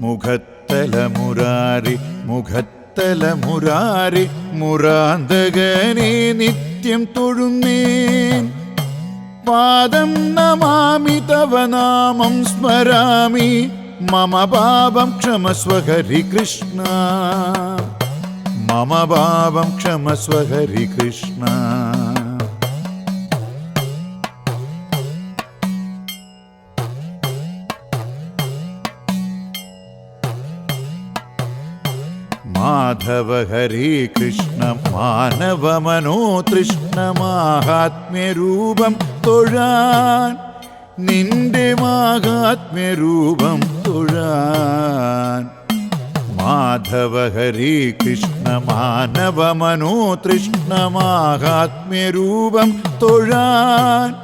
മുഖത്തല മുരാരി മുഖത്തല മുരാരി മുരാന്തകനെ നിത്യം തൊഴുന്നേൻ. പാദം നമാമി തവ നാമം സ്മരാമി മമ പാപം ക്ഷമസ്വ ഹരി കൃഷ്ണ. മമ പാപം ക്ഷമസ്വ ഹരി മാധവ ഹരേ കൃഷ്ണ മാനവ മനോതൃഷ്ണ മാഹാത്മ്യരൂപം തൊഴാൻ. നിന്റെ മാഹാത്മ്യരൂപം തൊഴാൻ. മാധവ ഹരേ കൃഷ്ണ മാനവ മനോതൃഷ്ണ മാഹാത്മ്യരൂപം തൊഴാൻ.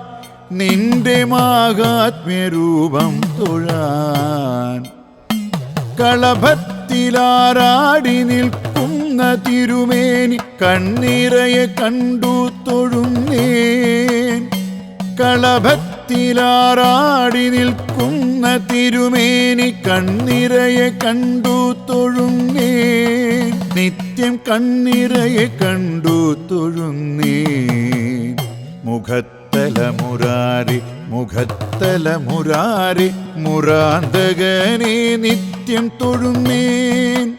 നിന്റെ മാഹാത്മ്യരൂപം തൊഴാൻ. കളഭത്തിലാറാടി നിൽക്കുന്ന തിരുമേനി കണ്ണിറയെ കണ്ടു തൊഴുന്നേൻ. കളഭത്തിലാറാടി നിൽക്കുന്ന തിരുമേനി കണ്ണിറയെ കണ്ടു തൊഴുന്നേൻ. നിത്യം കണ്ണിറയെ കണ്ടു തൊഴുന്നേൻ. മുഖത്തല മുരാരി മുഖത്തലമുരാരി മുരാന്തകനെ നിത്യം തൊഴുന്നേൻ.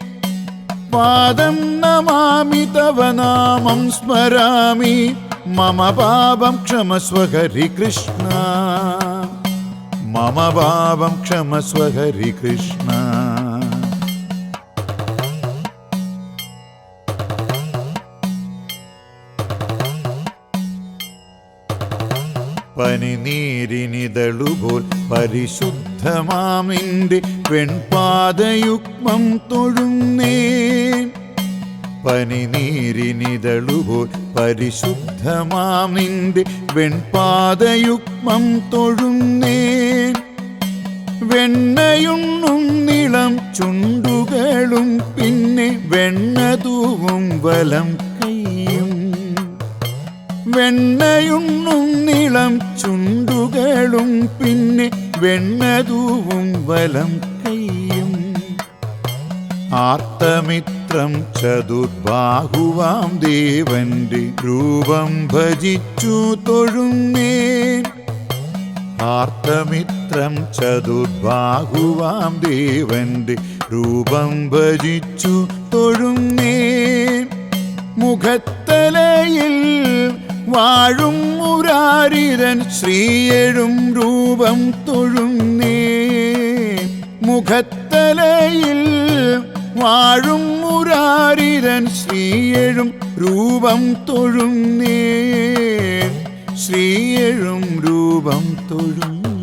പാദം നമാമി നാമം സ്മരാമി മമ പാപം ക്ഷമസ്വഹരി കൃഷ്ണ. മമ പാപം ക്ഷമസ്വഹരി കൃഷ്ണ. പനിനീരിനിതളുപോൽ പരിശുദ്ധമാമിന്റെ പെൺപാതയുക്മം തൊഴുന്നേ പനി പനിനീരിനിതളുപോൽ പരിശുദ്ധമാമിന്റെ വെൺപാതയുഗ്മം തൊഴുന്നേ വെണ്ണയുണ്ണും നിളം ചുണ്ടുകളും പിന്നെ വെണ്ണ തൂവും വലം വെണ്ണയുണ്ണും നിളം ചുണ്ടുകളും പിന്നെ വെണ്ണതൂവും വലം കൈയും. ആർത്തമിത്രം ചതുർബാഹുവാം ദേവന്റെ രൂപം ഭജിച്ചു തൊഴുന്നേൻ. ആർത്തമിത്രം ചതുർബാഹുവാം ദേവന്റെ രൂപം ഭജിച്ചു തൊഴുന്നേൻ. മുഖത്തലയിൽ വാഴും മുരാരിതൻ ശ്രീയഴും രൂപം തൊഴുന്നേ. മുഖത്തലയിൽ വാഴും മുരാരിതൻ ശ്രീയഴും രൂപം തൊഴുന്നേ. ശ്രീയഴും രൂപം തൊഴുന്നേ.